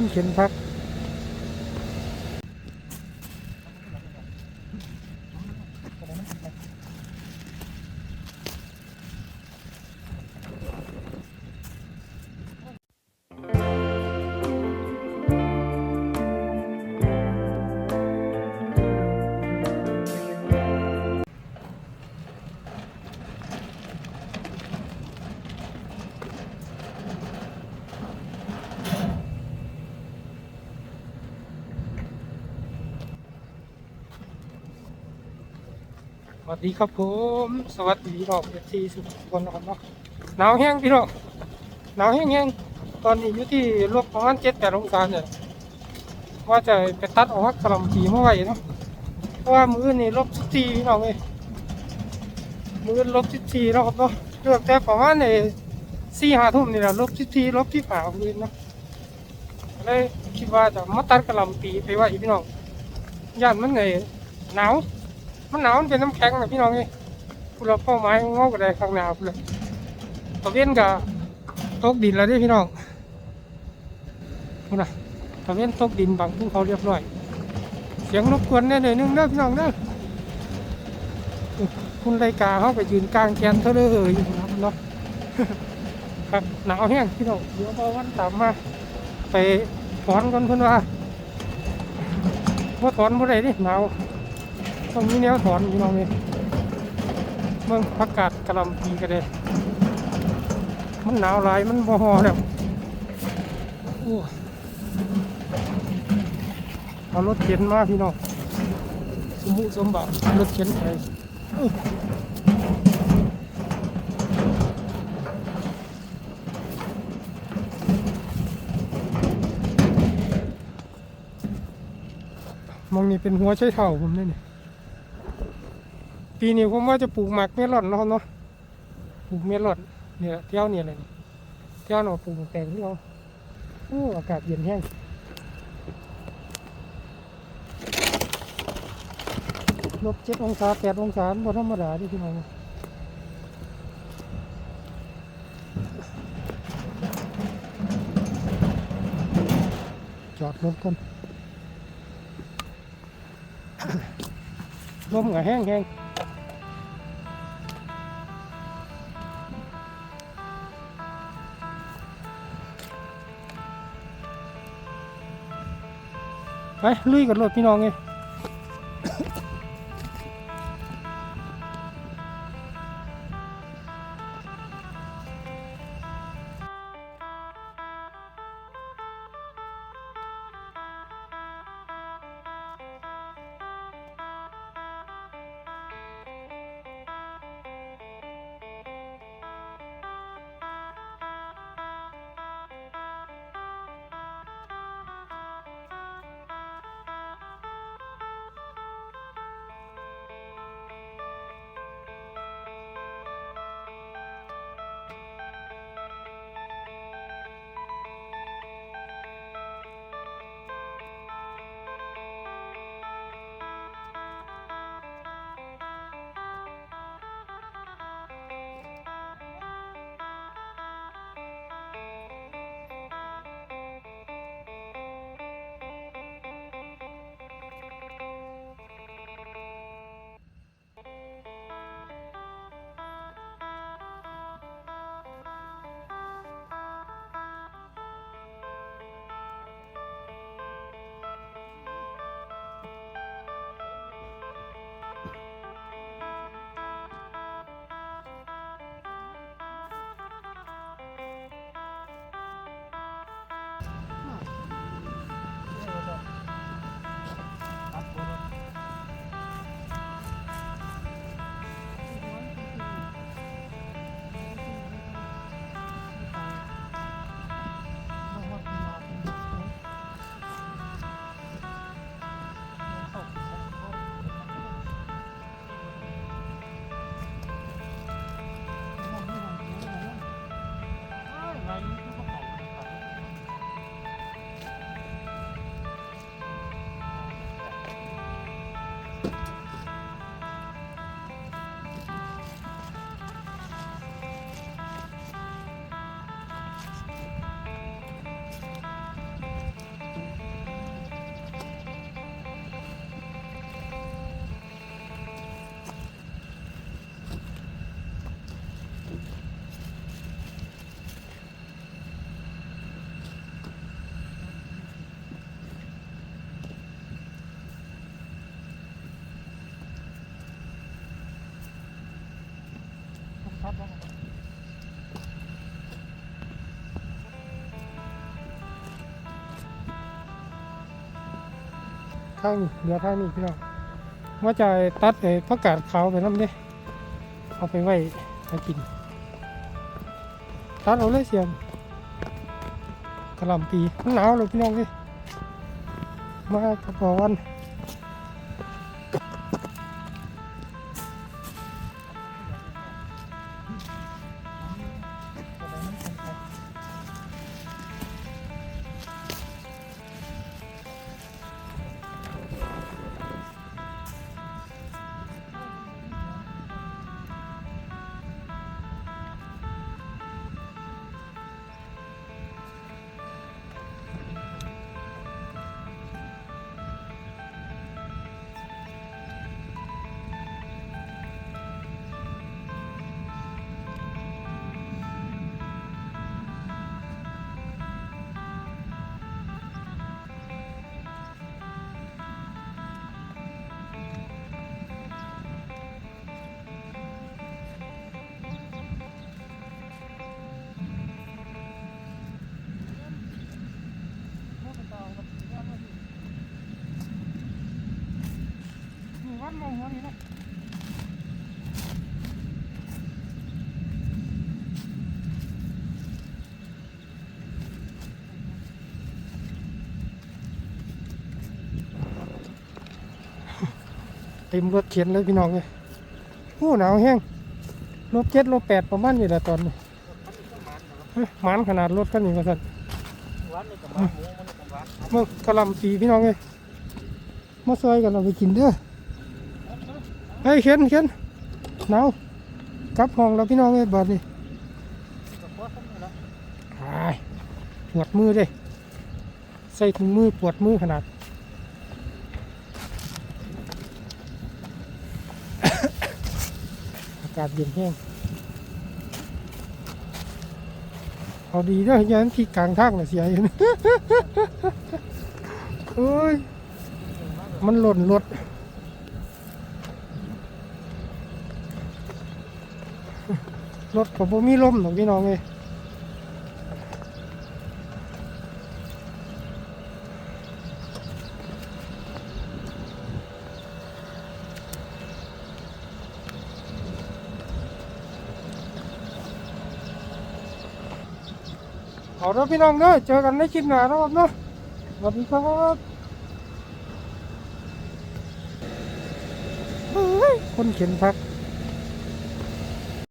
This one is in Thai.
คนเข็นพัก วัสดีครับผม สวัสดีพี่น้องเอฟซีสุขคนนะครับเนาะหนาวแห้งพี่น้องหนาวแห้งแห้งตอนนี้อยู่ที่ลบประมาณเจ็ดแปดองศาเนี่ยว่าจะไปตัดออกกระลำปีเมื่อไหร่เนาะเพราะว่ามือนี่ลบสิบสี่พี่น้องเลยมือลบสิบสี่แล้วครับเนาะเลือกแต่ประมาณในสี่ห้าทุ่มนี่แหละลบสิบสี่ลบที่ฝามือเนาะเลยคิดว่าจะมาตัดกระลำปีไปไว้พี่น้องย่านมันไงหนาว มันหนาวมันเป็นน้ำแข็งนะพี่น้องเอ้ยพูดเราเป้าหมายงอกกระไดข้างหน้าพูดเลยตะเวนกับตกดินแล้วด้พี่น้องพูดนะตะเวนตกดินบางภูเขาเรียบร้อย เสียงรบกวนแน่หน่อยนึงเด้อพี่น้องเด้อคุณไรกาเขาไปยืนกลางแกนเท่าเด้ออยู่นะเนาะครับหนาวแห้งพี่น้องเดี๋ยวพอวันตามมาไปถอนกันเพื่อนว่าว่าถอนเมื่อไรดิหนาว ต้องมีแนวถอนพี่น้องเลยเมืองพักกาดกระลำปีกันเลยมันหนาวหลายมันบ่ฮอแล้วโอ้เอารถเข็นมาพี่น้องสมุสมบัติรถเข็นไปมองนี่เป็นหัวใช้เท่าผมเนี่ ปีนี้ผมว่าจะปลูกหมากเมลอนเนาะครับเนาะปลูกเมลอนเนี่ยเที่ยวเนี่ยเลยนี่เที่ยวเนาะปลูกแต่งที่เราโอ้อากาศเย็นแห้งลบเจ็ดองศาแปดองศาบ่ธรรมดาดิพี่น้องจอดรถก่อนลมก็แห้งแห้ง ไปลุยกับรถพี่น้องไง ครับทางนี้เหลือทางนี้พี่น้องว่าจะตัดไอ้ผักกาดขาวไปน้ำเด้เอาไปไว้ให้กิน ตัดเอาเลยเสียมกระลำปีมันหนาวเลยพี่น้องเลยมากระเป๋าวัน วัดมองหัวนี่นะเต็มรถเข็นเลยพี่น้องเลยโอ้หนาวแห้งลบเจ็ดลบแปดประมาณนี้แหละตอนนี้เฮ้ยหมันขนาดรถคันนี้ก็สั่นวันนี้กับหมาหมูมันกับหวานเมื่อกะหลำปีพี่น้องเลยมาซอยกันเราไปกินเด้อเฮ้ยเข็นเข็นหนาวกลับห้องแล้วพี่น้องเลยบัดนี้กับพวกเขาเนี่ยหายปวดมือเด้ใส่ถุงมือปวดมือขนาดอากาศเย็นแห้งเอาดีด้ออยันที่กลางทางน่ะเสียอยู่โอ้ยมันหล่นรถ รถผมบ่มีลมหรอกพี่น้องเลยเอาแล้วพี่น้องเนอะเจอกันในคลิปหน้านะครับเนาะสวัสดีครับคนเขียนพัก